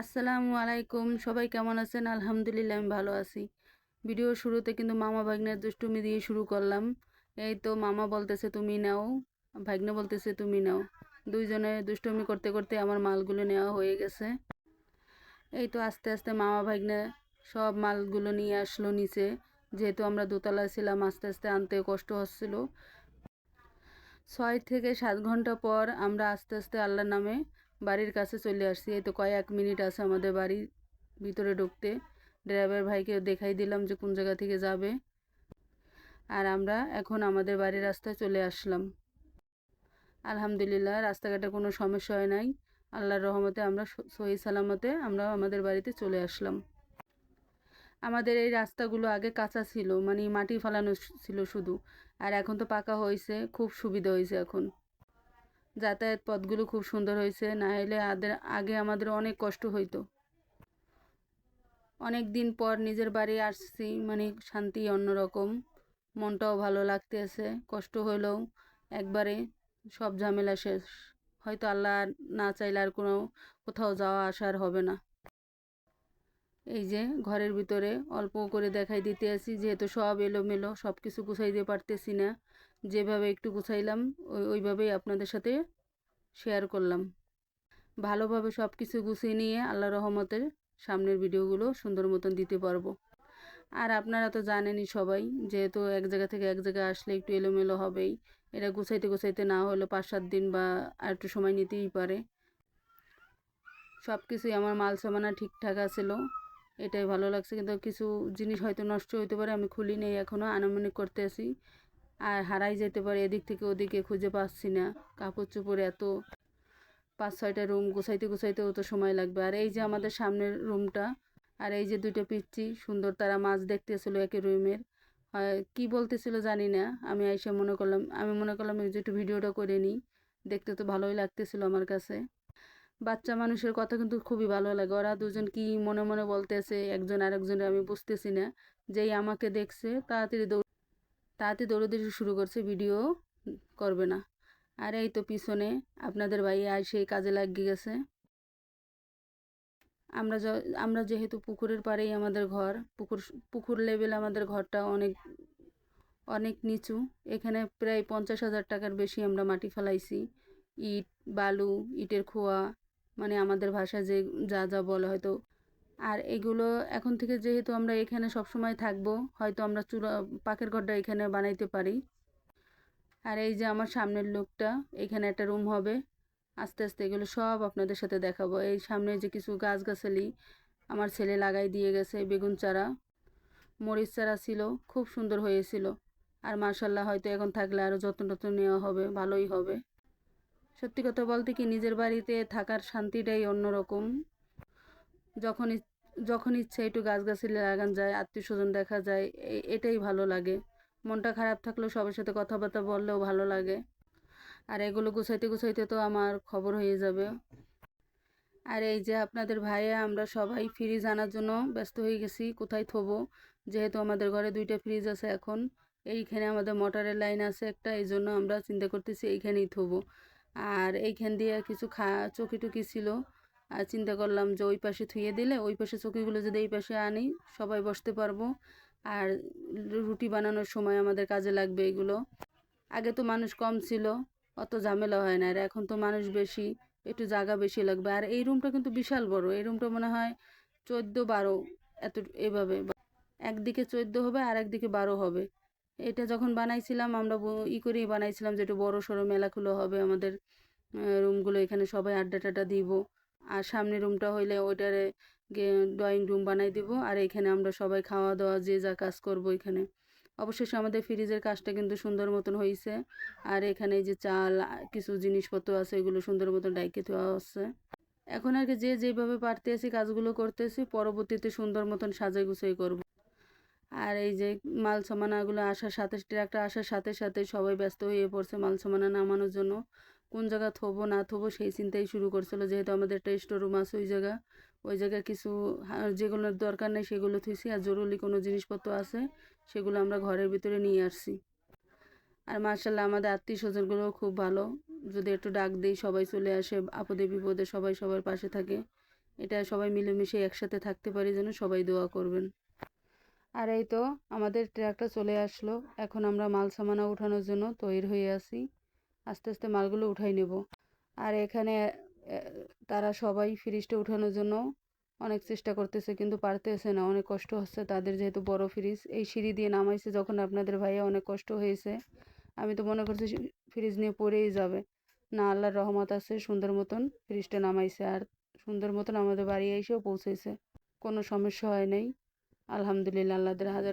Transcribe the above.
আসসালামু আলাইকুম। সবাই কেমন আছেন? আলহামদুলিল্লাহ, আমি ভালো আছি। ভিডিও শুরুতে কিন্তু মামা ভাগ্নের দুষ্টুমি দিয়ে শুরু করলাম। এই তো মামা বলতেছে, তুমি নাও। ভাগ্নে বলতেছে, তুমি নাও। দুইজনে দুষ্টুমি করতে করতে আমার মালগুলো নেওয়া হয়ে গেছে। এই তো আস্তে আস্তে মামা ভাগ্নে সব মালগুলো নিয়ে আসলো নিচে। যেহেতু আমরা দোতলা ছিলাম, আস্তে আস্তে আনতে কষ্ট হচ্ছিল। ছয় থেকে সাত ঘণ্টা পর আমরা আস্তে আস্তে আল্লাহর নামে বাড়ির কাছে চলে আসছি। এই তো কয়েক মিনিট আছে আমাদের বাড়ির ভিতরে ঢুকতে। ড্রাইভার ভাইকে দেখাই দিলাম যে কোন জায়গা থেকে যাবে। আর আমরা এখন আমাদের বাড়ির রাস্তায় চলে আসলাম। আলহামদুলিল্লাহ, রাস্তাঘাটে কোনো সমস্যা হয় নাই। আল্লাহর রহমতে আমরা সহি সালামতে আমরা আমাদের বাড়িতে চলে আসলাম। আমাদের এই রাস্তাগুলো আগে কাঁচা ছিল মানে মাটি ফালানো ছিল শুধু। আর এখন তো পাকা হয়েছে, খুব সুবিধা হয়েছে এখন। যাতায়াত পথগুলো খুব সুন্দর হয়েছে, না হলে আদের, আগে আমাদের অনেক কষ্ট হইতো। অনেক দিন পর নিজের বাড়ি আসছি মানে শান্তি অন্যরকম, মনটাও ভালো লাগতেছে, কষ্ট হলেও একবারে সব ঝামেলা শেষ। হয়তো আল্লাহ না চাইলে আর কোনো, কোথাও যাওয়া আসার হবে না। এই যে ঘরের ভিতরে অল্প করে দেখাই দিতে আসি, যেহেতু সব এলোমেলো সব কিছু গুছাই দিয়ে পারতেছি না। যেভাবে একটু গুছাইলাম, ওই, ওইভাবেই আপনাদের সাথে শেয়ার করলাম। ভালোভাবে সব কিছু গুছিয়ে নিয়ে আল্লাহ রহমতের সামনের ভিডিওগুলো সুন্দর মতন দিতে পারব। আর আপনারা তো জানেনই সবাই, যেহেতু এক জায়গা থেকে এক জায়গায় আসলে একটু এলোমেলো হবেই, এটা গুছাইতে গুছাইতে না হলে পাঁচ সাত দিন বা আর একটু সময় নিতেই পারে। সব কিছুই আমার মাল সামানা ঠিকঠাক আছিল, এটাই ভালো লাগছে। কিন্তু কিছু জিনিস হয়তো নষ্ট হইতে পারে, আমি খুলি নেই এখনও আনুমানিক করতে আসি আর হারাই যেতে পারে, এদিক থেকে ওদিকে খুঁজে পাচ্ছি না। কাপড় চোপড় এত, পাঁচ ছয়টা রুম গুছাইতে গুছাইতেও তো সময় লাগবে। আর এই যে আমাদের সামনের রুমটা, আর এই যে দুটো পিচ্ছি সুন্দর তারা মাছ দেখতেছিল একই রুমের। কি বলতেছিল জানি না, আমি আইসে মনে করলাম, আমি মনে করলাম এই যে একটু ভিডিওটা করে নিই, দেখতে তো ভালোই লাগতেছিল আমার কাছে। বাচ্চা মানুষের কথা কিন্তু খুবই ভালো লাগে, ওরা দুজন কি মনে মনে বলতেছে, একজন আরেকজনের আমি বুঝতেছি না। যেই আমাকে দেখছে, তাড়াতাড়ি তাড়াতাড়ি দৌড়াদৌড়ি শুরু করছে ভিডিও করবে না। আর এই তো পিছনে আপনাদের ভাই আর সেই কাজে লাগিয়ে গেছে। আমরা আমরা যেহেতু পুকুরের পাড়েই আমাদের ঘর, পুকুর পুকুর লেভেল আমাদের ঘরটা অনেক অনেক নিচু। এখানে প্রায় পঞ্চাশ হাজার টাকার বেশি আমরা মাটি ফেলাইছি। ইট, বালু, ইটের খোয়া মানে আমাদের ভাষায় যে যা যা বলে, হয়তো আর এগুলো এখন থেকে যেহেতু আমরা এখানে সব সময় থাকব, হয়তো আমরা চূড়া পাকের ঘরটা এখানে বানাইতে পারি। আর এই যে আমার সামনের লোকটা, এখানে একটা রুম হবে। আস্তে আস্তে এগুলো সব আপনাদের সাথে দেখাবো। এই সামনে যে কিছু গাছগাছালি, আমার ছেলে লাগাই দিয়ে গেছে বেগুন চারা। মরিচ চারা ছিল, খুব সুন্দর হয়েছিল। আর মার্শাল্লাহ হয়তো এখন থাকলে আরও যত্ন টত্ন নেওয়া হবে, ভালোই হবে। সত্যি কথা বলতে কি, নিজের বাড়িতে থাকার শান্তিটাই অন্যরকম। যখন যখন ইচ্ছে একটু গাছগাছালি লাগান যায় আত্মীয় স্বজন দেখা যায় এটাই ভালো লাগে। মনটা খারাপ থাকলেও সবার সাথে কথাবার্তা বললেও ভালো লাগে। আর এগুলো গুছাইতে গুছাইতে তো আমার খবর হয়ে যাবে। আর এই যে আপনাদের ভাইয়া, আমরা সবাই ফ্রিজ আনার জন্য ব্যস্ত হয়ে গেছি, কোথায় থবো? যেহেতু আমাদের ঘরে দুইটা ফ্রিজ আছে এখন, এইখানে আমাদের মোটরের লাইন আছে একটা, এই জন্য আমরা চিন্তা করতেছি এইখানেই থবো। আর এইখান দিয়ে কিছু খা চকি টুকি ছিল আর চিন্তা করলাম যে ওই পাশে থুয়ে দিলে ওই পাশে চকিগুলো যদি এই পাশে আনি, সবাই বসতে পারব। আর রুটি বানানোর সময় আমাদের কাজে লাগবে এগুলো। আগে তো মানুষ কম ছিল, অত ঝামেলা হয় না। আর এখন তো মানুষ বেশি, একটু জায়গা বেশি লাগবে। আর এই রুমটা কিন্তু বিশাল বড়। এই রুমটা মনে হয় চোদ্দ বারো এত, এভাবে। একদিকে চোদ্দ হবে, আর একদিকে বারো হবে। এটা যখন বানাইছিলাম, আমরা ই করেই বানাইছিলাম যে একটু বড়ো সড়ো মেলাগুলো হবে আমাদের রুমগুলো এখানে সবাই আড্ডা টাড্ডা দিব। আর সামনে রুমটা হইলে ওইটারে ড্রয়িং রুম বানাই দিব। আর এখানে আমরা সবাই খাওয়া দাওয়া যে যা কাজ করব এখানে। অবশেষে আমাদের ফ্রিজের কাজটা কিন্তু সুন্দর মতন হয়েছে আর এখানে যে চাল, কিছু জিনিসপত্র আছে, এগুলো সুন্দর মতন ডাইকে দেওয়া হচ্ছে। এখন আর কি যে যেভাবে পারতেছি কাজগুলো করতেছি, পরবর্তীতে সুন্দর মতন সাজাই গুছাই করব। আর এই যে মাল সামানাগুলো আসার সাথে ট্রাকটা আসার সাথে সাথে সবাই ব্যস্ত হয়ে পড়ছে মাল সামানা নামানোর জন্য। কোন জায়গা থবো, না থবো, সেই চিন্তাই শুরু করছিল। যেহেতু আমাদের একটা স্টোর রুম আছে ওই জায়গা, ওই জায়গায় কিছু যেগুলোর দরকার নেই সেগুলো থুইছি আর জরুরি কোনো জিনিসপত্র আছে সেগুলো আমরা ঘরের ভিতরে নিয়ে আসছি। আর মার্শাল্লাহ আমাদের আত্মীয় স্বজনগুলোও খুব ভালো। যদি একটু ডাক দিই, সবাই চলে আসে, আপদে বিপদে সবাই সবার পাশে থাকে। এটা সবাই মিলেমিশে একসাথে থাকতে পারি যেন সবাই দোয়া করবেন। আর এই তো আমাদের ট্রাকটা চলে আসলো। এখন আমরা মাল সামানা উঠানোর জন্য তৈরি হয়ে আছি। আস্তে আস্তে মালগুলো উঠাই নেব। আর এখানে তারা সবাই ফ্রিজটা উঠানোর জন্য অনেক চেষ্টা করতেছে, কিন্তু পারতেছে না। অনেক কষ্ট হচ্ছে তাদের যেহেতু বড় ফ্রিজ। এই সিঁড়ি দিয়ে নামাইছে যখন আপনাদের ভাইয়া অনেক কষ্ট হয়েছে। আমি তো মনে করছি ফ্রিজ নিয়ে পড়েই যাবে। না, আল্লাহর রহমত আছে, সুন্দর মতন ফ্রিজটা নামাইছে। আর সুন্দর মতন আমাদের বাড়ি এসেও পৌঁছেছে। কোনো সমস্যা হয় নাই। আলহামদুলিল্লাহ, আল্লাহদের হাজার